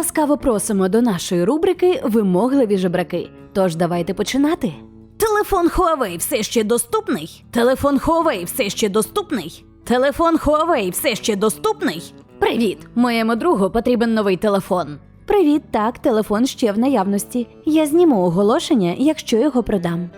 Ласкаво просимо до нашої рубрики Вимогливі жебраки. Тож давайте починати. Телефон Huawei все ще доступний. Телефон Huawei все ще доступний. Телефон Huawei все ще доступний. Привіт! Моєму другу потрібен новий телефон. Привіт, так, телефон ще в наявності. Я зніму оголошення, якщо його продам.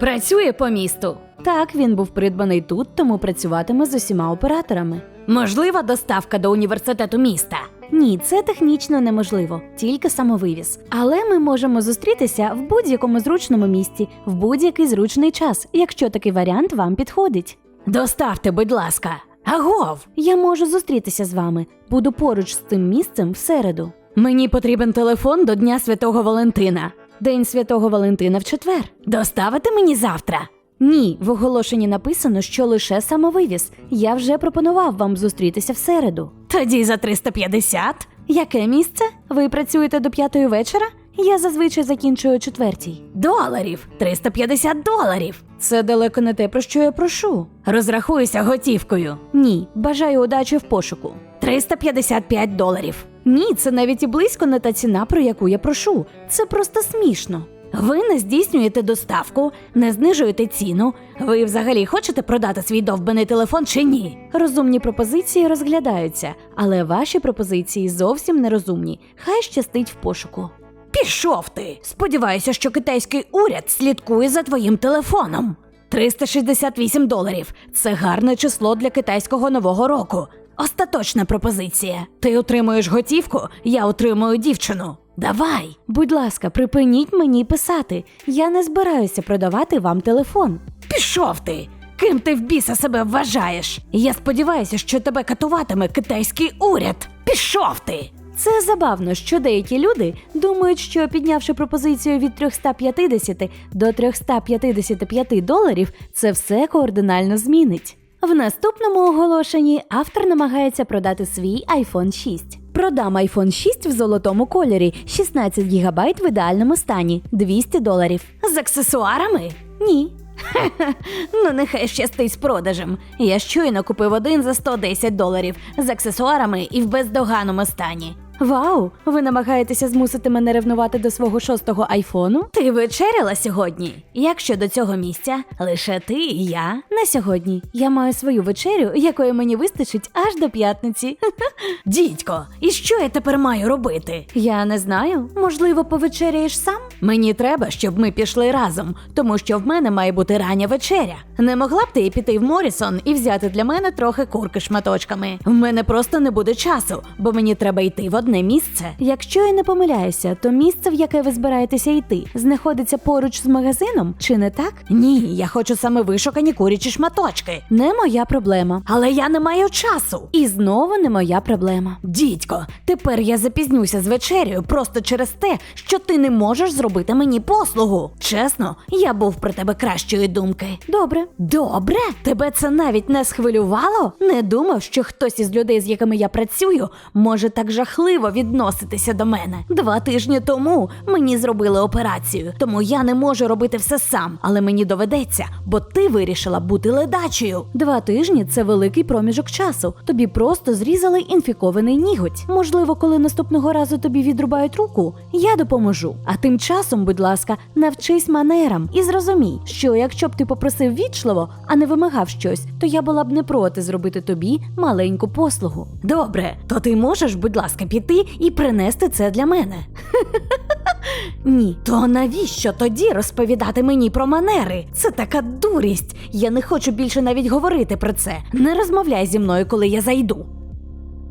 Працює по місту. Так, він був придбаний тут, тому працюватиме з усіма операторами. Можлива доставка до університету міста. Ні, це технічно неможливо, тільки самовивіз. Але ми можемо зустрітися в будь-якому зручному місці, в будь-який зручний час, якщо такий варіант вам підходить. Доставте, будь ласка. Агов! Я можу зустрітися з вами. Буду поруч з тим місцем в середу. Мені потрібен телефон до Дня Святого Валентина. День Святого Валентина в четвер. Доставите мені завтра? Ні, в оголошенні написано, що лише самовивіз. Я вже пропонував вам зустрітися в середу. Тоді за 350? Яке місце? Ви працюєте до п'ятої вечора? Я зазвичай закінчую четвертій. Доларів! 350 доларів! Це далеко не те, про що я прошу. Розрахуюся готівкою. Ні, бажаю удачі в пошуку. 355 доларів. Ні, це навіть і близько не та ціна, про яку я прошу. Це просто смішно. Ви не здійснюєте доставку, не знижуєте ціну. Ви взагалі хочете продати свій довбаний телефон чи ні? Розумні пропозиції розглядаються, але ваші пропозиції зовсім нерозумні. Хай щастить в пошуку. Пішов ти! Сподіваюся, що китайський уряд слідкує за твоїм телефоном. 368 доларів це гарне число для китайського нового року. Остаточна пропозиція. Ти отримуєш готівку, я отримую дівчину. Давай, будь ласка, припиніть мені писати. Я не збираюся продавати вам телефон. Пішов ти! Ким ти в біса себе вважаєш? Я сподіваюся, що тебе катуватиме китайський уряд. Пішов ти! Це забавно, що деякі люди думають, що піднявши пропозицію від 350 до 355 доларів, це все координально змінить. В наступному оголошенні автор намагається продати свій iPhone 6. Продам iPhone 6 в золотому кольорі, 16 ГБ в ідеальному стані, 200 доларів. З аксесуарами? Ні. Ну, нехай щастить з продажем. Я щойно купив один за 110 доларів з аксесуарами і в бездоганому стані. Вау! Ви намагаєтеся змусити мене ревнувати до свого шостого айфону? Ти вечеряла сьогодні? Як щодо цього місця? Лише ти і я не сьогодні. Я маю свою вечерю, якої мені вистачить аж до п'ятниці. Дідько, і що я тепер маю робити? Я не знаю. Можливо, повечеряєш сам? Мені треба, щоб ми пішли разом, тому що в мене має бути рання вечеря. Не могла б ти піти в Морісон і взяти для мене трохи курки шматочками. В мене просто не буде часу, бо мені треба йти в одне місце. Якщо я не помиляюся, то місце, в яке ви збираєтеся йти, знаходиться поруч з магазином, чи не так? Ні, я хочу саме вишукані курячі шматочки. Не моя проблема. Але я не маю часу. І знову не моя проблема. Дідько, тепер я запізнюся з вечерею просто через те, що ти не можеш зробити мені послугу. Чесно, я був про тебе кращої думки. Добре. Добре? Тебе це навіть не схвилювало? Не думав, що хтось із людей, з якими я працюю, може так жахливо відноситися до мене. Два тижні тому мені зробили операцію, тому я не можу робити все сам, але мені доведеться, бо ти вирішила бути ледачею. Два тижні це великий проміжок часу. Тобі просто зрізали інфікований ніготь. Можливо, коли наступного разу тобі відрубають руку, я допоможу. А тим часом, будь ласка, навчись манерам і зрозумій, що якщо б ти попросив вічливо, а не вимагав щось, то я була б не проти зробити тобі маленьку послугу. Добре, то ти можеш, будь ласка, піти і принести це для мене. Ні, то навіщо тоді розповідати мені про манери? Це така дурість. Я не хочу більше навіть говорити про це. Не розмовляй зі мною, коли я зайду.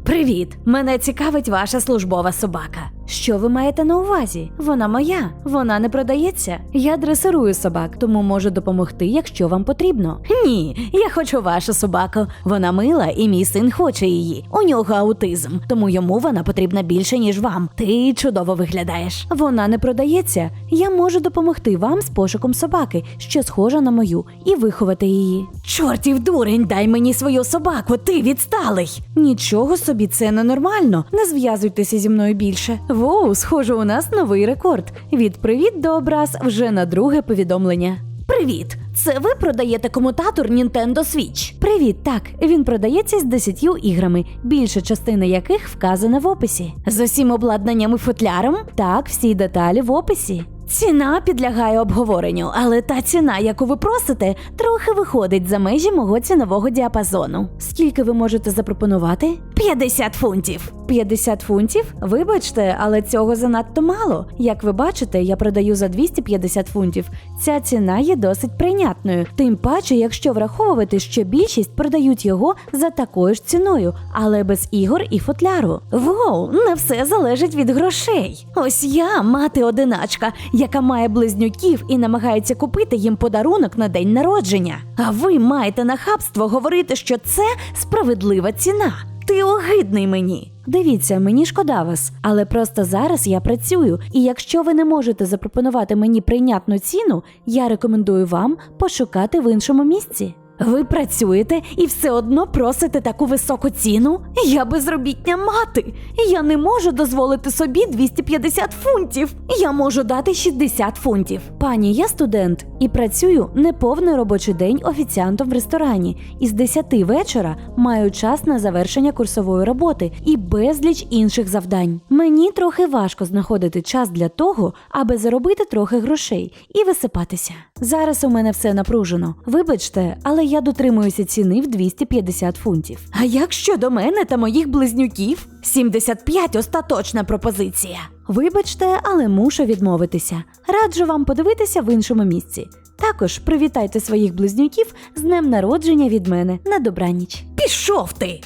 Привіт! Мене цікавить ваша службова собака. Що ви маєте на увазі? Вона моя, вона не продається. Я дресирую собак, тому можу допомогти, якщо вам потрібно. Ні, я хочу вашу собаку. Вона мила, і мій син хоче її. У нього аутизм, тому йому вона потрібна більше, ніж вам. Ти чудово виглядаєш. Вона не продається. Я можу допомогти вам з пошуком собаки, що схожа на мою, і виховати її. Чортів дурень, дай мені свою собаку, ти відсталий. Нічого собі, це ненормально. Не зв'язуйтеся зі мною більше. Воу, схоже, у нас новий рекорд. Від привіт до образ вже на друге повідомлення. Привіт! Це ви продаєте комутатор Nintendo Switch? Привіт, так. Він продається з 10 іграми, більша частина яких вказана в описі. З усім обладнанням і футляром? Так, всі деталі в описі. Ціна підлягає обговоренню, але та ціна, яку ви просите, трохи виходить за межі мого цінового діапазону. Скільки ви можете запропонувати? 50 фунтів. 50 фунтів? Вибачте, але цього занадто мало. Як ви бачите, я продаю за 250 фунтів. Ця ціна є досить прийнятною. Тим паче, якщо враховувати, що більшість продають його за такою ж ціною, але без ігор і футляру. Воу, не все залежить від грошей. Ось я, мати одиначка, яка має близнюків і намагається купити їм подарунок на день народження. А ви маєте нахабство говорити, що це справедлива ціна. Ти огидний мені. Дивіться, мені шкода вас, але просто зараз я працюю, і якщо ви не можете запропонувати мені прийнятну ціну, я рекомендую вам пошукати в іншому місці. Ви працюєте і все одно просите таку високу ціну? Я безробітня мати. Я не можу дозволити собі 250 фунтів. Я можу дати 60 фунтів. Пані, я студент і працюю неповний робочий день офіціантом в ресторані. І з 10 вечора маю час на завершення курсової роботи і безліч інших завдань. Мені трохи важко знаходити час для того, аби заробити трохи грошей і висипатися. Зараз у мене все напружено. Вибачте, але я дотримуюся ціни в 250 фунтів. А як щодо мене та моїх близнюків? 75 остаточна пропозиція. Вибачте, але мушу відмовитися. Раджу вам подивитися в іншому місці. Також привітайте своїх близнюків з днем народження від мене на добраніч. Пішов ти!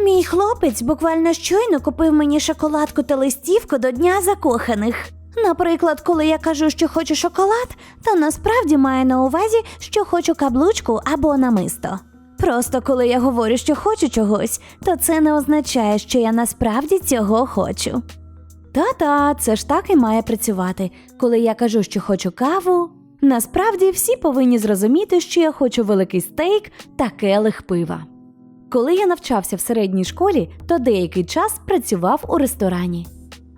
Мій хлопець буквально щойно купив мені шоколадку та листівку до Дня закоханих. Наприклад, коли я кажу, що хочу шоколад, то насправді маю на увазі, що хочу каблучку або намисто. Просто коли я говорю, що хочу чогось, то це не означає, що я насправді цього хочу. Та-та, це ж так і має працювати. Коли я кажу, що хочу каву, насправді всі повинні зрозуміти, що я хочу великий стейк та келих пива. Коли я навчався в середній школі, то деякий час працював у ресторані.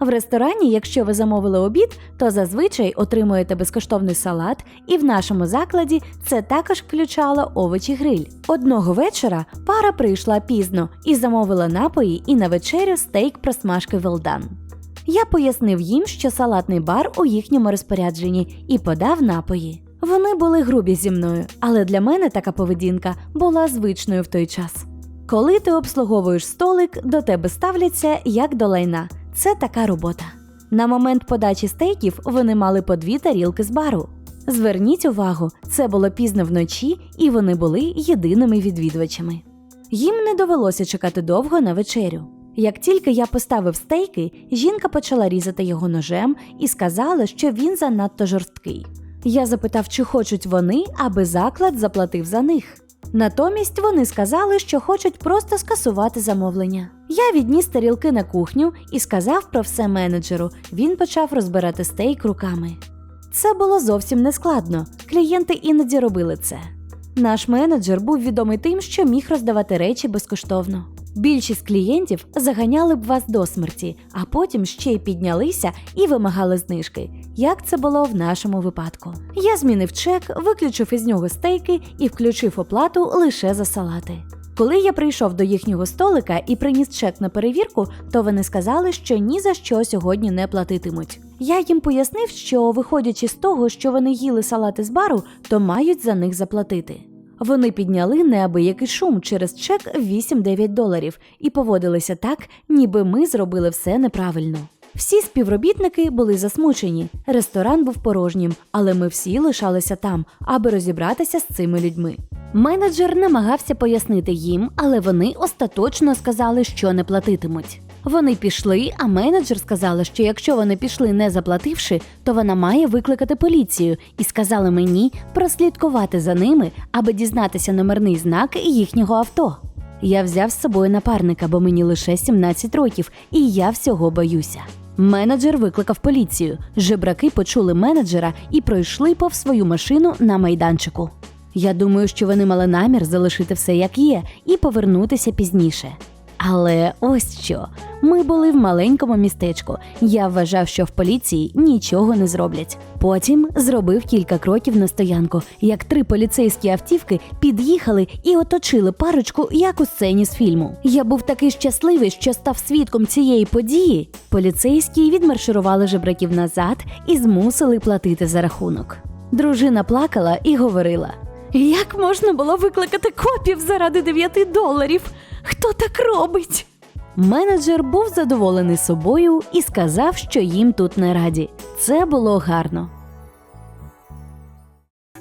В ресторані, якщо ви замовили обід, то зазвичай отримуєте безкоштовний салат, і в нашому закладі це також включало овочі гриль. Одного вечора пара прийшла пізно і замовила напої і на вечерю стейк просмажки велдан. Я пояснив їм, що салатний бар у їхньому розпорядженні і подав напої. Вони були грубі зі мною, але для мене така поведінка була звичною в той час. Коли ти обслуговуєш столик, до тебе ставляться як до лайна. Це така робота. На момент подачі стейків вони мали по дві тарілки з бару. Зверніть увагу, це було пізно вночі, і вони були єдиними відвідувачами. Їм не довелося чекати довго на вечерю. Як тільки я поставив стейки, жінка почала різати його ножем і сказала, що він занадто жорсткий. Я запитав, чи хочуть вони, аби заклад заплатив за них. Натомість вони сказали, що хочуть просто скасувати замовлення. Я відніс тарілки на кухню і сказав про все менеджеру. Він почав розбирати стейк руками. Це було зовсім не складно. Клієнти іноді робили це. Наш менеджер був відомий тим, що міг роздавати речі безкоштовно. Більшість клієнтів заганяли б вас до смерті, а потім ще й піднялися і вимагали знижки, як це було в нашому випадку. Я змінив чек, виключив із нього стейки і включив оплату лише за салати. Коли я прийшов до їхнього столика і приніс чек на перевірку, то вони сказали, що ні за що сьогодні не платитимуть. Я їм пояснив, що, виходячи з того, що вони їли салати з бару, то мають за них заплатити. Вони підняли неабиякий шум через чек 8-9 доларів і поводилися так, ніби ми зробили все неправильно. Всі співробітники були засмучені. Ресторан був порожнім, але ми всі лишалися там, аби розібратися з цими людьми. Менеджер намагався пояснити їм, але вони остаточно сказали, що не платитимуть. Вони пішли, а менеджер сказала, що якщо вони пішли не заплативши, то вона має викликати поліцію і сказала мені прослідкувати за ними, аби дізнатися номерний знак їхнього авто. Я взяв з собою напарника, бо мені лише 17 років, і я всього боюся. Менеджер викликав поліцію. Жебраки почули менеджера і пройшли повз свою машину на майданчику. Я думаю, що вони мали намір залишити все як є і повернутися пізніше. Але ось що. Ми були в маленькому містечку. Я вважав, що в поліції нічого не зроблять. Потім зробив кілька кроків на стоянку, як три поліцейські автівки під'їхали і оточили парочку, як у сцені з фільму. Я був такий щасливий, що став свідком цієї події. Поліцейські відмарширували жебраків назад і змусили платити за рахунок. Дружина плакала і говорила: Як можна було викликати копів заради 9 доларів? Хто так робить? Менеджер був задоволений собою і сказав, що їм тут не раді. Це було гарно.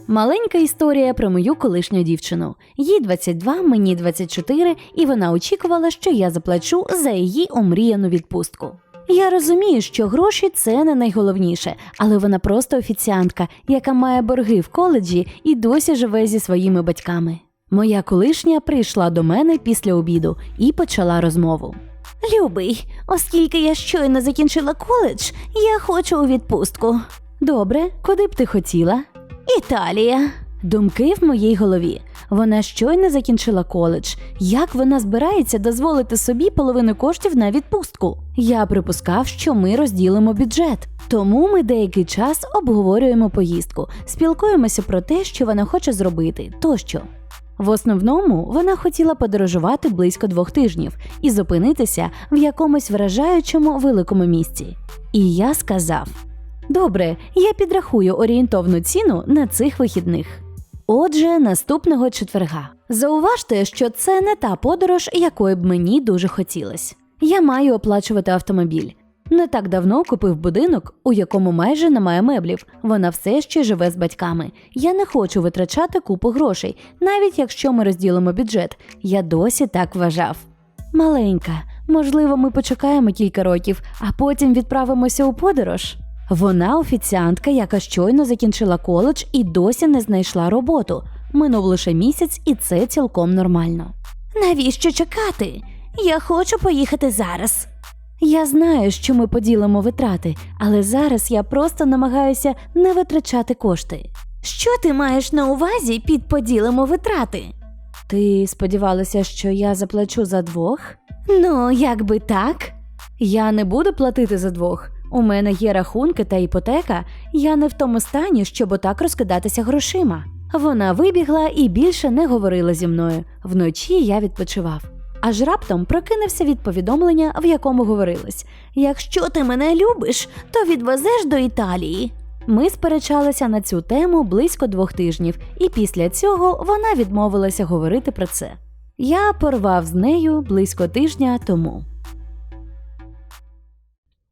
Маленька історія про мою колишню дівчину. Їй 22, мені 24, і вона очікувала, що я заплачу за її омріяну відпустку. Я розумію, що гроші це не найголовніше, але вона просто офіціантка, яка має борги в коледжі і досі живе зі своїми батьками. Моя колишня прийшла до мене після обіду і почала розмову. Любий, оскільки я щойно закінчила коледж, я хочу у відпустку. Добре, куди б ти хотіла? Італія. Думки в моїй голові. Вона щойно закінчила коледж. Як вона збирається дозволити собі половину коштів на відпустку? Я припускав, що ми розділимо бюджет. Тому ми деякий час обговорюємо поїздку, спілкуємося про те, що вона хоче зробити, тощо. В основному вона хотіла подорожувати близько двох тижнів і зупинитися в якомусь вражаючому великому місці. І я сказав: Добре, я підрахую орієнтовну ціну на цих вихідних. Отже, наступного четверга. Зауважте, що це не та подорож, якої б мені дуже хотілося. Я маю оплачувати автомобіль. Не так давно купив будинок, у якому майже немає меблів. Вона все ще живе з батьками. Я не хочу витрачати купу грошей, навіть якщо ми розділимо бюджет. Я досі так вважав. Маленька, можливо, ми почекаємо кілька років, а потім відправимося у подорож. Вона офіціантка, яка щойно закінчила коледж і досі не знайшла роботу. Минув лише місяць, і це цілком нормально. Навіщо чекати? Я хочу поїхати зараз. Я знаю, що ми поділимо витрати, але зараз я просто намагаюся не витрачати кошти. Що ти маєш на увазі під поділимо витрати? Ти сподівалася, що я заплачу за двох? Ну, якби так. Я не буду платити за двох. У мене є рахунки та іпотека, я не в тому стані, щоб отак розкидатися грошима. Вона вибігла і більше не говорила зі мною. Вночі я відпочивав. Аж раптом прокинувся від повідомлення, в якому говорилось: Якщо ти мене любиш, то відвезеш до Італії. Ми сперечалися на цю тему близько двох тижнів, і після цього вона відмовилася говорити про це. Я порвав з нею близько тижня тому.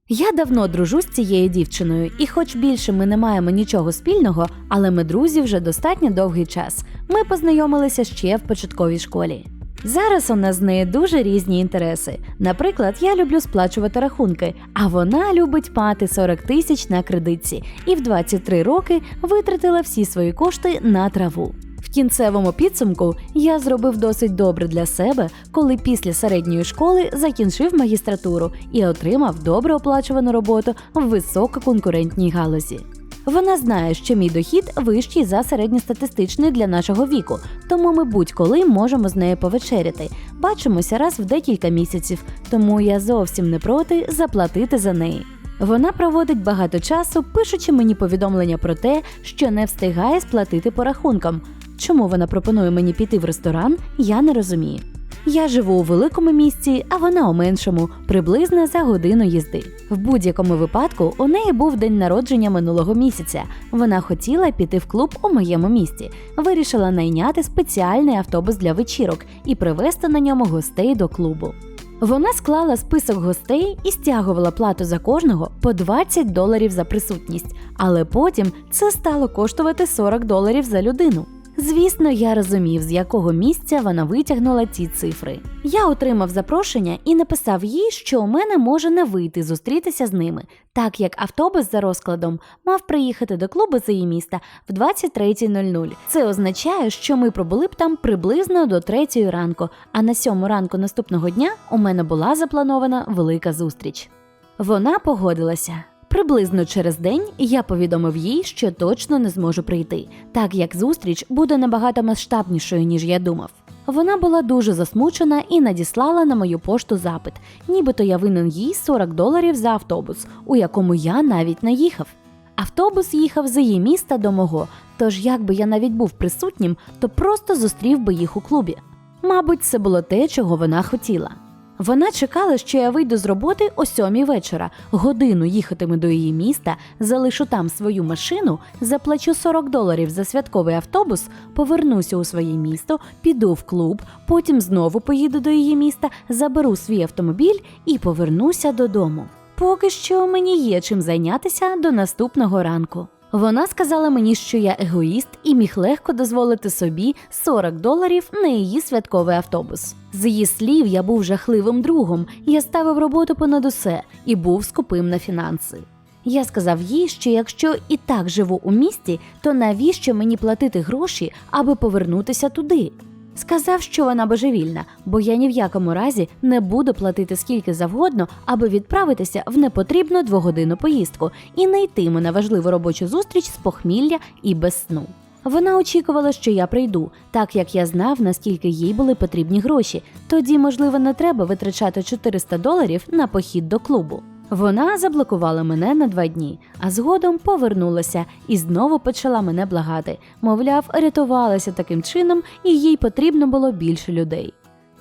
Я давно дружу з цією дівчиною, і хоч більше ми не маємо нічого спільного, але ми друзі вже достатньо довгий час. Ми познайомилися ще в початковій школі. Зараз у нас з нею дуже різні інтереси. Наприклад, я люблю сплачувати рахунки, а вона любить мати 40 тисяч на кредитці і в 23 роки витратила всі свої кошти на траву. В кінцевому підсумку я зробив досить добре для себе, коли після середньої школи закінчив магістратуру і отримав добре оплачувану роботу в висококонкурентній галузі. Вона знає, що мій дохід вищий за середньостатистичний для нашого віку, тому ми будь-коли можемо з нею повечеряти. Бачимося раз в декілька місяців, тому я зовсім не проти заплатити за неї. Вона проводить багато часу, пишучи мені повідомлення про те, що не встигає сплатити по рахункам. Чому вона пропонує мені піти в ресторан, я не розумію. Я живу у великому місті, а вона у меншому, приблизно за годину їзди. В будь-якому випадку у неї був день народження минулого місяця. Вона хотіла піти в клуб у моєму місті. Вирішила найняти спеціальний автобус для вечірок і привезти на ньому гостей до клубу. Вона склала список гостей і стягувала плату за кожного по 20 доларів за присутність, але потім це стало коштувати 40 доларів за людину. Звісно, я розумів, з якого місця вона витягнула ці цифри. Я отримав запрошення і написав їй, що у мене може не вийти зустрітися з ними, так як автобус за розкладом мав приїхати до клубу за її міста в 23.00. Це означає, що ми пробули б там приблизно до 3 ранку, а на 7 ранку наступного дня у мене була запланована велика зустріч. Вона погодилася. Приблизно через день я повідомив їй, що точно не зможу прийти, так як зустріч буде набагато масштабнішою, ніж я думав. Вона була дуже засмучена і надіслала на мою пошту запит, нібито я винен їй 40 доларів за автобус, у якому я навіть не їхав. Автобус їхав з її міста до мого, тож якби я навіть був присутнім, то просто зустрів би їх у клубі. Мабуть, це було те, чого вона хотіла. Вона чекала, що я вийду з роботи о сьомій вечора, годину їхатиму до її міста, залишу там свою машину, заплачу 40 доларів за святковий автобус, повернуся у своє місто, піду в клуб, потім знову поїду до її міста, заберу свій автомобіль і повернуся додому. Поки що мені є чим зайнятися до наступного ранку. Вона сказала мені, що я егоїст і міг легко дозволити собі 40 доларів на її святковий автобус. З її слів, я був жахливим другом, я ставив роботу понад усе і був скупим на фінанси. Я сказав їй, що якщо і так живу у місті, то навіщо мені платити гроші, аби повернутися туди? Сказав, що вона божевільна, бо я ні в якому разі не буду платити скільки завгодно, аби відправитися в непотрібну двогодинну поїздку і не йтиму на важливу робочу зустріч з похмілля і без сну. Вона очікувала, що я прийду, так як я знав, наскільки їй були потрібні гроші. Тоді, можливо, не треба витрачати 400 доларів на похід до клубу. Вона заблокувала мене на два дні, а згодом повернулася і знову почала мене благати. Мовляв, рятувалася таким чином, і їй потрібно було більше людей.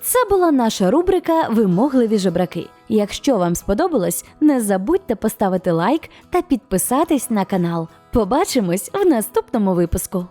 Це була наша рубрика Вимогливі жебраки. Якщо вам сподобалось, не забудьте поставити лайк та підписатись на канал. Побачимось в наступному випуску.